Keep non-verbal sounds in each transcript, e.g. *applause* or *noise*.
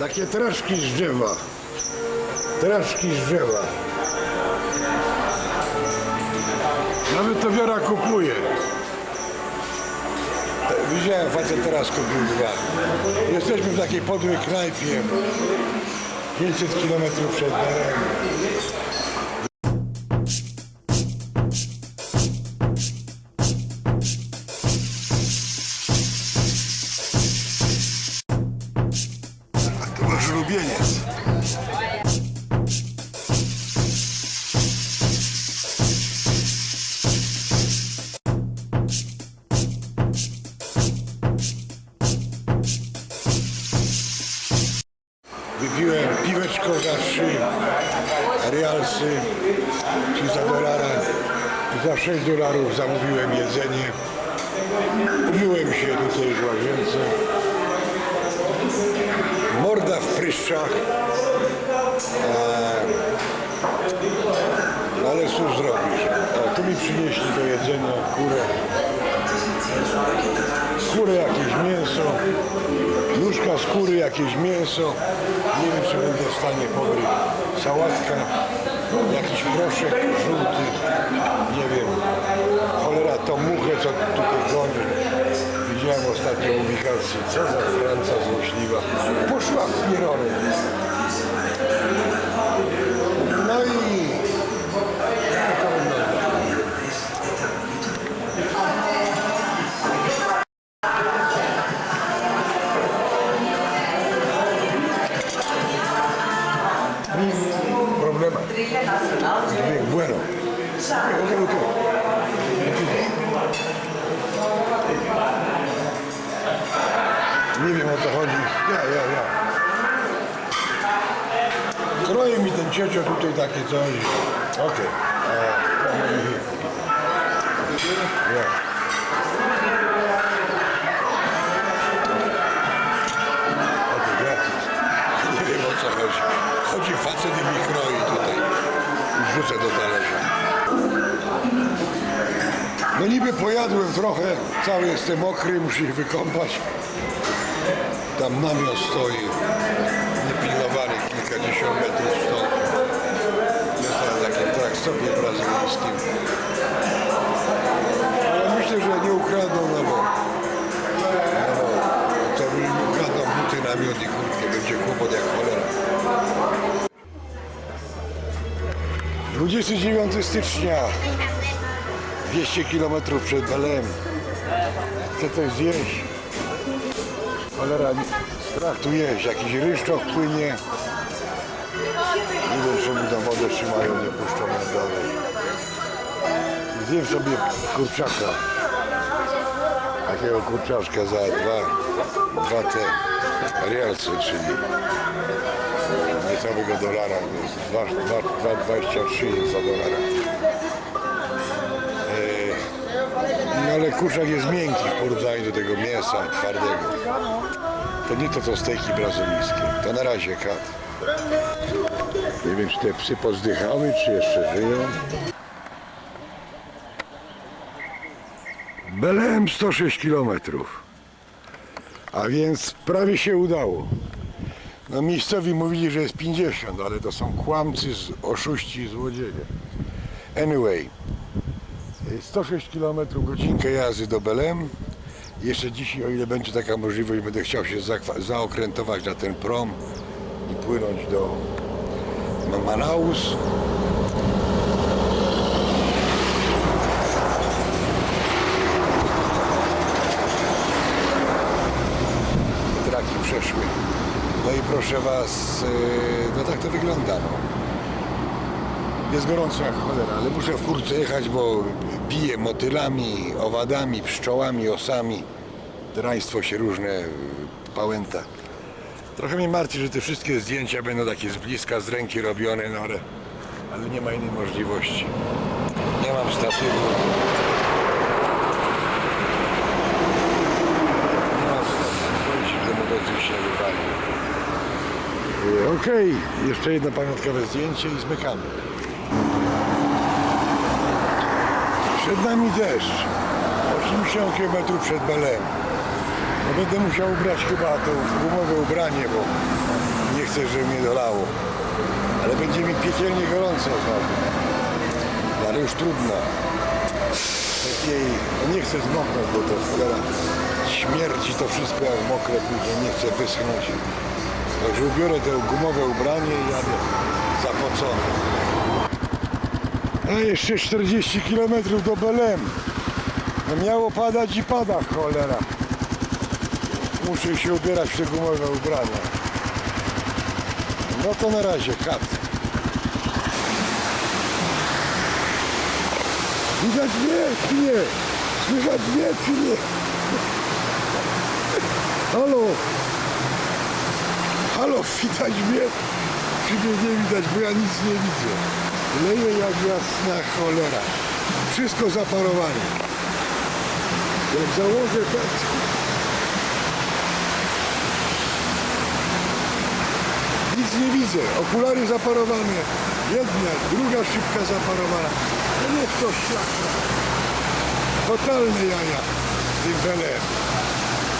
Takie traszki z drzewa. Traszki z drzewa. Nawet to wiara kupuje. Widziałem, facet teraz kupił dwa. Jesteśmy w takiej podłej knajpie. 500 km przed Berem. dolarów zamówiłem jedzenie. Umyłem się tutaj w łazience. Morda w pryszczach. Eee, ale cóż zrobisz? O, tu mi przynieśli to jedzenie, kurę. Skórę jakieś mięso, nóżka skóry jakieś mięso. Nie wiem, czy będę w stanie pogryźć. Sałatka jakiś proszek żółty. Nie wiem. Cholera, tą muchę, co tutaj goni. Widziałem ostatnio u Michalsy. Co za Franca złośliwa. Poszła w pierony. Tutaj takie coś. Okej. Okay. Co chodzi. Chodzi facet i mi kroi tutaj. I wrzucę do talerza. No niby pojadłem trochę, cały jestem mokry, muszę się wykąpać. Tam namiot stoi, niepilnowany kilkadziesiąt metrów stąd. Jest takim trakstopie brazylijskim. Ale myślę, że nie ukradną, no bo, no bo to ukradną buty, namiot i kurtkę, będzie kłopot jak cholera. 29 stycznia 200 km przed Belem. Chcę coś zjeść. Cholera, strach tu jeść. Jakiś ryszczok płynie. Wiem, czemu tam wodę trzymają, nie puszczą na dalej. Zjem sobie kurczaka. Takiego kurczaczka za dwa, dwa te realsy, czyli niecałego dolara. to jest dwa- dwa- dwa- 2,23 za dolara. No ale kurczak jest miękki w porównaniu do tego mięsa twardego. To nie to co stejki brazylijskie. To na razie kat. Nie wiem czy te psy pozdychały, czy jeszcze żyją. Belem 106 km. A więc prawie się udało. No miejscowi mówili, że jest 50, ale to są kłamcy, oszuści, złodzieje. Anyway, 106 km godzinkę jazdy do Belem. Jeszcze dzisiaj, o ile będzie taka możliwość, będę chciał się zaokrętować na ten prom i płynąć do Ma- Manaus. Traki przeszły. No i proszę Was, yy, no tak to wygląda. No. Jest gorąco jak cholera, ale muszę w kurce jechać, bo bije motylami, owadami, pszczołami, osami. Draństwo się różne y, pałęta. Trochę mnie martwi, że te wszystkie zdjęcia będą takie z bliska, z ręki robione, no ale, ale nie ma innej możliwości. Nie mam statywu. Nie boję się, że motocykl się wywali. Y, Okej, jeszcze jedno pamiątkowe zdjęcie i zmykamy. Przed nami deszcz. 80 km przed Belem. Będę musiał ubrać chyba to gumowe ubranie, bo nie chcę, żeby mnie dolało. Ale będzie mi piekielnie gorąco znowu. No, ale już trudno. No nie chcę zmoknąć, bo to cholera śmierci to wszystko jak mokre później, nie chcę wyschnąć. Także ubiorę to gumowe ubranie i jadę zapocony. A jeszcze 40 km do Belem. No miało padać i pada, cholera. Muszę się ubierać w te gumowe ubrania. No to na razie, kat. Widać mnie, czy nie? Słychać mnie, czy nie? Halo? Halo, widać mnie? Czy mnie nie widać, bo ja nic nie widzę. Leje jak jasna cholera. Wszystko zaparowane. Jak założę tak... Nic nie widzę. Okulary zaparowane. Jedna, druga szybka zaparowana. No niech to szlak. Totalne jaja z tym belem.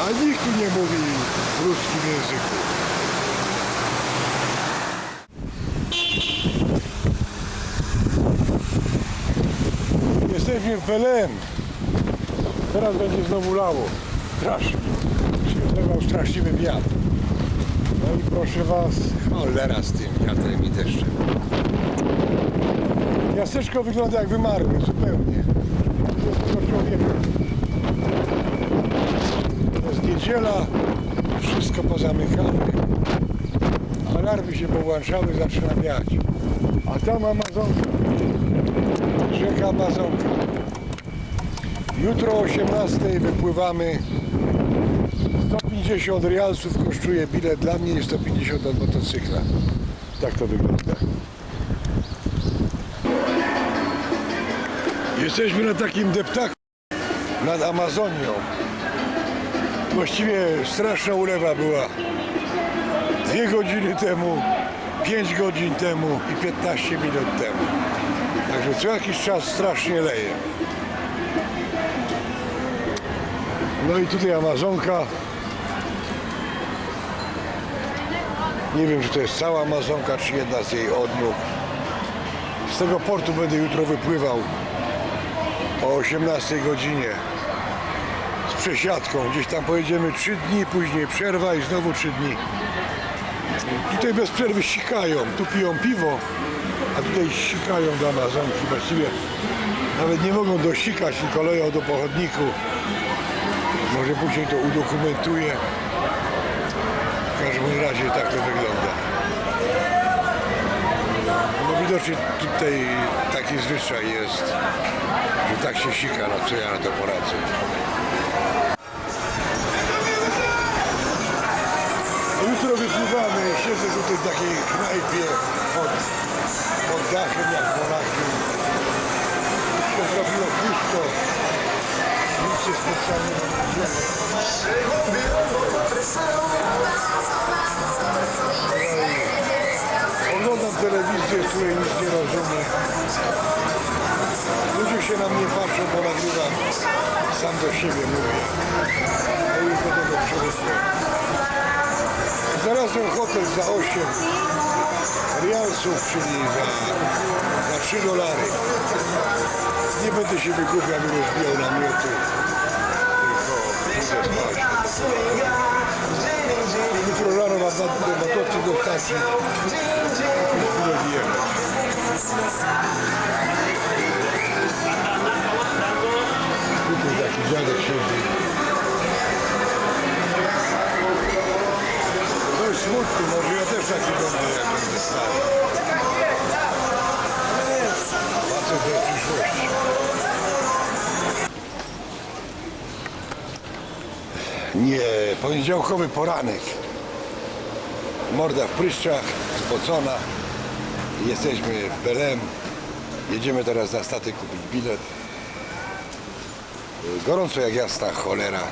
A nikt tu nie mówi w ruskim języku. Jesteśmy w Belem. Teraz będzie znowu lało. Strasznie. Się zlewał straszliwy wiatr. I proszę was, cholera z tym wiatrem i deszczem. Miasteczko wygląda jak wymarłe zupełnie. Jest człowieka. To jest niedziela, wszystko pozamykane. Alarmy się powłączały, zaczyna wiać. A tam Amazonka. Rzeka Amazonka. Jutro o 18 wypływamy. 150 rialsów kosztuje bilet dla mnie i 150 od motocykla. Tak to wygląda. Jesteśmy na takim deptaku nad Amazonią. Właściwie straszna ulewa była. Dwie godziny temu, 5 godzin temu i 15 minut temu. Także co jakiś czas strasznie leje. No i tutaj Amazonka. Nie wiem, czy to jest cała Amazonka, czy jedna z jej odnóg. Z tego portu będę jutro wypływał o 18 godzinie z przesiadką. Gdzieś tam pojedziemy 3 dni, później przerwa i znowu 3 dni. Tutaj bez przerwy sikają, tu piją piwo, a tutaj sikają do Amazonki. Właściwie nawet nie mogą dosikać, tylko leją do pochodniku. Może później to udokumentuję. Każdym razie tak to wygląda. No widocznie tutaj taki zwyczaj jest, że tak się sika, no co ja na to poradzę. Jutro wypływamy, siedzę tutaj w takiej knajpie pod, pod dachem jak Monachium. Się zrobiło pusto. Nic się specjalnie nie. Oglądam telewizję, której nic nie rozumiem. Ludzie się na mnie patrzą, bo nagrywam. Sam do siebie mówię. A już do tego przemysłu. Znalazłem hotel za 8 rialsów, czyli za, za 3 dolary. Nie będę się wygłupiał i rozbijał namiotu. Dziadek siedzi. Dość smutny, może ja też taki jak będę stary. Nie, poniedziałkowy poranek. Morda w pryszczach, spocona. Jesteśmy w Belem. Jedziemy teraz na statek kupić bilet. Gorąco jak jasna cholera.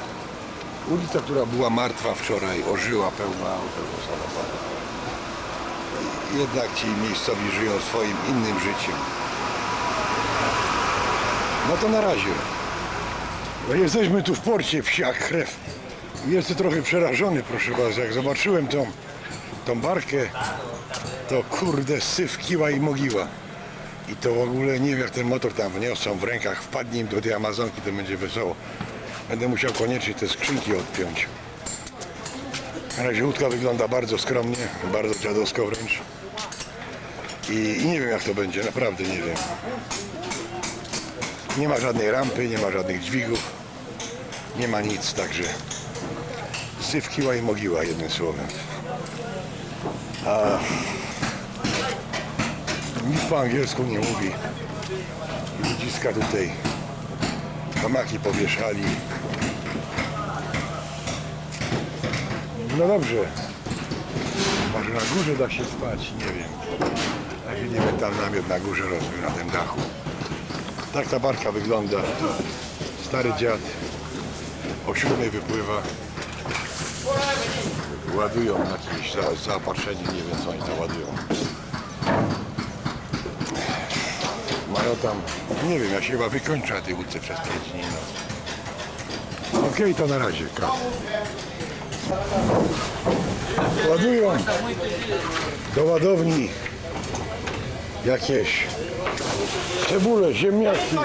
Ulica, która była martwa wczoraj, ożyła pełna pełno samochodów. Jednak ci miejscowi żyją swoim innym życiem. No to na razie. No jesteśmy tu w porcie wsi jak krew. Jestem trochę przerażony, proszę was. Jak zobaczyłem tą, tą barkę, to kurde syf kiła i mogiła. I to w ogóle nie wiem jak ten motor tam wniosą w rękach, wpadnie im do tej Amazonki, to będzie wesoło. Będę musiał koniecznie te skrzynki odpiąć. Na razie łódka wygląda bardzo skromnie, bardzo dziadowsko wręcz. I, I nie wiem jak to będzie, naprawdę nie wiem. Nie ma żadnej rampy, nie ma żadnych dźwigów, nie ma nic, także syf kiła i mogiła jednym słowem. A nikt po angielsku nie mówi. Ludziska tutaj hamaki powieszali. No dobrze. Może na górze da się spać, nie wiem. Jak wiem, tam namiot na górze rozbił na tym dachu. Tak ta barka wygląda. Stary dziad o siódmej wypływa. Ładują jakieś za, zaopatrzenie, nie wiem co oni tam ładują. Mają tam, nie wiem, ja się chyba wykończę na tej łódce przez 5 dni. No. Okej, to na razie. Kat. Ładują do ładowni jakieś cebule, ziemniaki.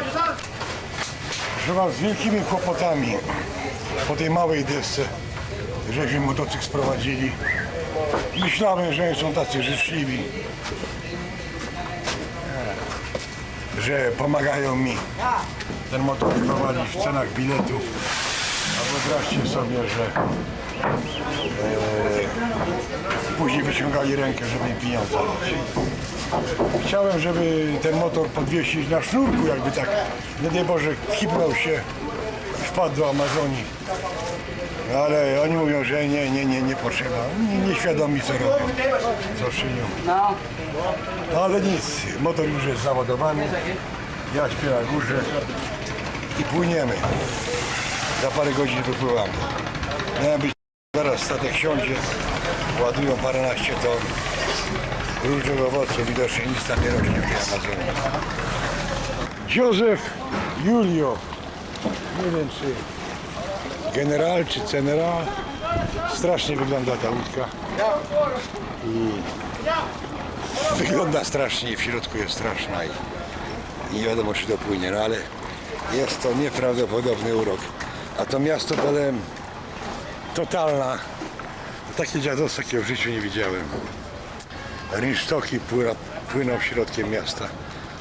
Proszę z wielkimi kłopotami po tej małej desce, żeśmy motocykl sprowadzili. Myślałem, że są tacy życzliwi, że pomagają mi ten motor wprowadzić w cenach biletów. A wyobraźcie sobie, że e, później wyciągali rękę, żeby im pieniądze dać. Chciałem, żeby ten motor podwiesić na sznurku, jakby tak, nie daj Boże, kipnął się, wpadł do Amazonii. Ale oni mówią, że nie, nie, nie, nie potrzeba. Nie, nieświadomi co robią, co czynią. No, No ale nic, motor już jest załadowany. Ja śpię na górze i płyniemy. Za parę godzin wypływamy. Miałem być zaraz statek siądzie, ładują paręnaście ton różnych owoców, widocznie nic tam nie rośnie w tej Amazonii. Józef Julio, nie wiem czy general czy general, strasznie wygląda ta łódka. Wygląda strasznie i w środku jest straszna i i nie wiadomo czy to płynie, no ale jest to nieprawdopodobny urok. A to miasto powiem totalna. Takie dziadostwo w życiu nie widziałem. Rynsztoki płyną, płyną środkiem miasta.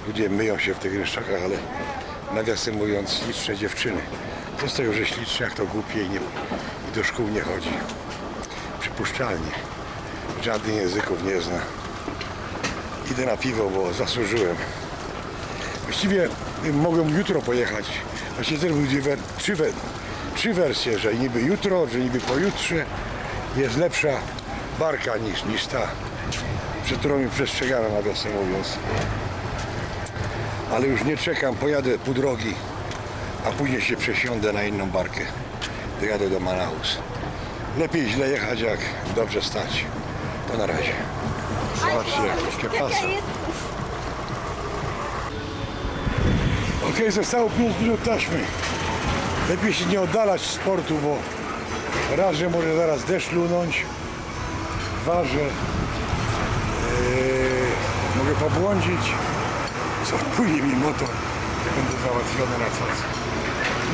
Ludzie myją się w tych rynsztokach, ale nawiasem mówiąc śliczne dziewczyny. To z tego, że śliczne jak to głupie i, nie, i do szkół nie chodzi. Przypuszczalnie. Żadnych języków nie zna. Idę na piwo, bo zasłużyłem. Właściwie mogłem jutro pojechać. Właściwie też były wer- trzy, trzy wersje, że niby jutro, że niby pojutrze jest lepsza barka niż, niż ta, przed którą mi przestrzegano nawiasem mówiąc. Ale już nie czekam, pojadę pół drogi, a później się przesiądę na inną barkę. Dojadę do Manaus. Lepiej źle jechać, jak dobrze stać. To na razie. Zobaczcie, jakie pasy. Okej, zostało 5 minut taśmy. Lepiej się nie oddalać z portu, bo raz, że może zaraz deszcz lunąć, dwa, że yy, mogę pobłądzić, co odpłynie mi motor, to będę załatwiony na coś.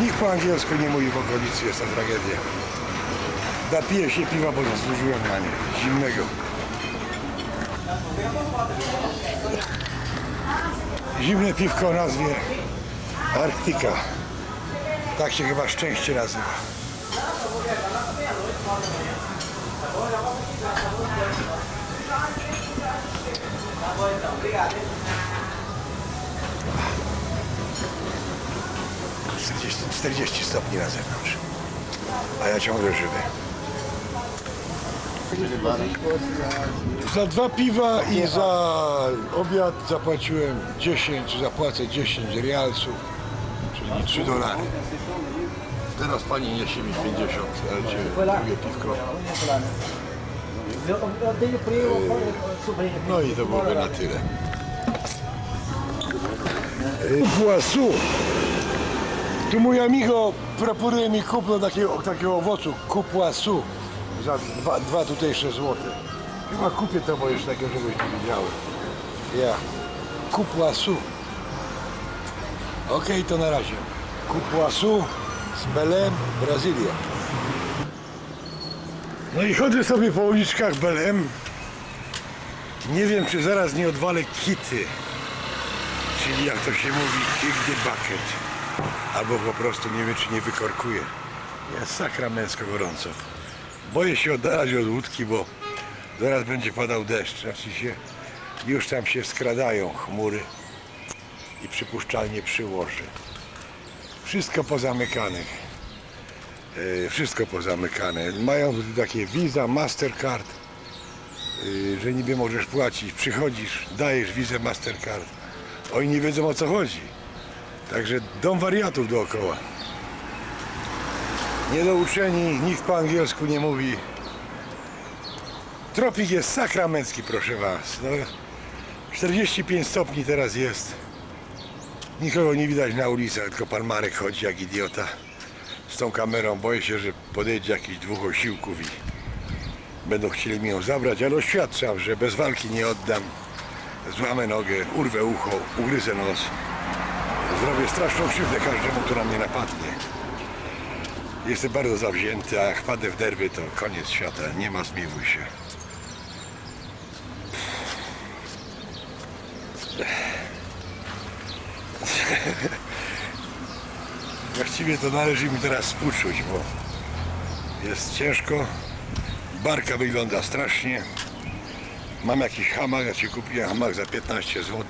Nikt po angielsku nie mówi w okolicy, jest to tragedia. Napiję się piwa, bo zasłużyłem na nie, zimnego. Zimne piwko o nazwie Arktyka. Tak się chyba szczęście nazywa. Czterdzieści 40 stopni na zewnątrz. A ja ciągle żywy. Za dwa piwa i za obiad zapłaciłem 10, zapłacę 10 realców, czyli 3 dolary. Teraz pani niesie mi 50, ale cię drugie piwko. No i to byłoby na tyle. Poisson. Tu mój amigo proponuje mi kupno takiego, takiego owocu, kupła su, za dwa, dwa tutejsze złote. Chyba kupię to, bo jeszcze takiego czegoś nie widziałem. Ja. Kupła su. Okej, to na razie. Kupła su z Belem, Brazylia. No i chodzę sobie po uliczkach Belem. Nie wiem, czy zaraz nie odwalę kity. Czyli jak to się mówi, kick the bucket. Albo po prostu nie wiem, czy nie wykorkuję. Jest sakramencko gorąco. Boję się oddalać od łódki, bo zaraz będzie padał deszcz. Znaczy się, już tam się skradają chmury i przypuszczalnie przyłoży. Wszystko pozamykanych. E, Wszystko pozamykane. Mają takie Visa, Mastercard, e, że niby możesz płacić. Przychodzisz, dajesz wizę Mastercard. Oni nie wiedzą o co chodzi. Także dom wariatów dookoła. Niedouczeni, nikt po angielsku nie mówi. Tropik jest sakramencki, proszę Was. No, 45 stopni teraz jest. Nikogo nie widać na ulicach, tylko pan Marek chodzi jak idiota z tą kamerą. Boję się, że podejdzie jakiś dwóch osiłków i będą chcieli mi ją zabrać, ale oświadczam, że bez walki nie oddam. Złamę nogę, urwę ucho, ugryzę nos. Zrobię straszną krzywdę każdemu, kto na mnie napadnie. Jestem bardzo zawzięty, a jak wpadę w derwy, to koniec świata. Nie ma zmiłuj się. *laughs* Właściwie to należy mi teraz współczuć, bo jest ciężko. Barka wygląda strasznie. Mam jakiś hamak, ja ci kupiłem hamak za 15 zł.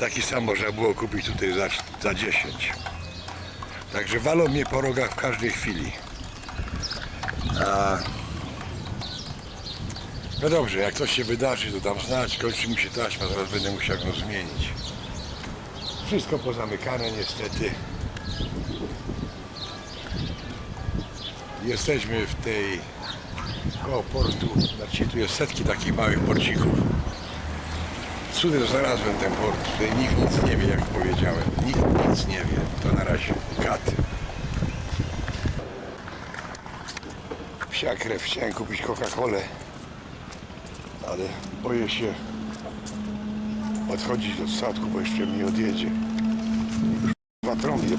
Taki sam można było kupić tutaj za, za 10. Także walą mnie po rogach w każdej chwili. A... No dobrze, jak coś się wydarzy, to dam znać. Kończy mi się taśma, zaraz będę musiał ją zmienić. Wszystko pozamykane niestety. Jesteśmy w tej koło portu. Znaczy tu jest setki takich małych porcików. Cudem znalazłem ten port. Tutaj nikt nic nie wie, jak powiedziałem. Nikt nic nie wie. To na razie kat. Psia krew. Chciałem kupić Coca-Colę, ale boję się odchodzić do statku, bo jeszcze mi odjedzie. Dwa trąbie